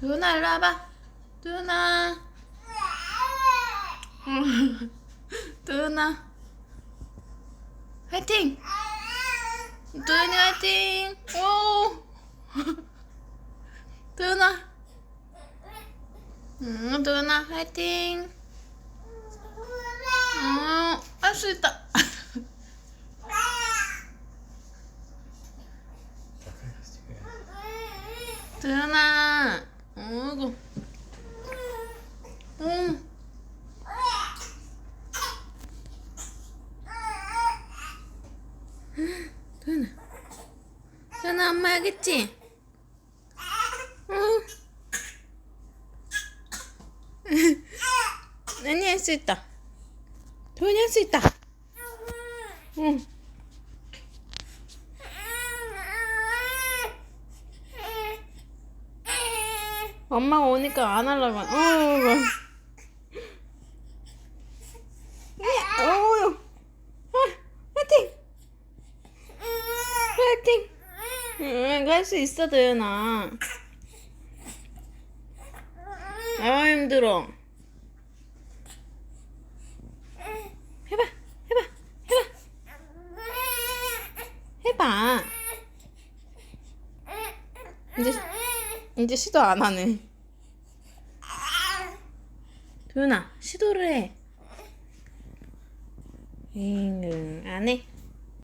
도윤아 일로 와봐. 도윤아 도윤아 화이팅. 도윤이 화이팅. 오. 도윤아 응 도윤아 화이팅. 응할 수 있다. 도윤 아 어이구 응 도윤아 도윤아 엄마 있지? 응 언니 할 수 있다 도윤이 할 수 있다 응 엄마가 오니까 안 하려고 어이구 어휴 화이팅 화이팅 응, 할수 있어, 도연아. 아, 힘들어. 해봐, 해봐, 해봐. 해봐. 이제, 이제 시도 안 하네. 도연아, 시도를 해. 응, 안 해.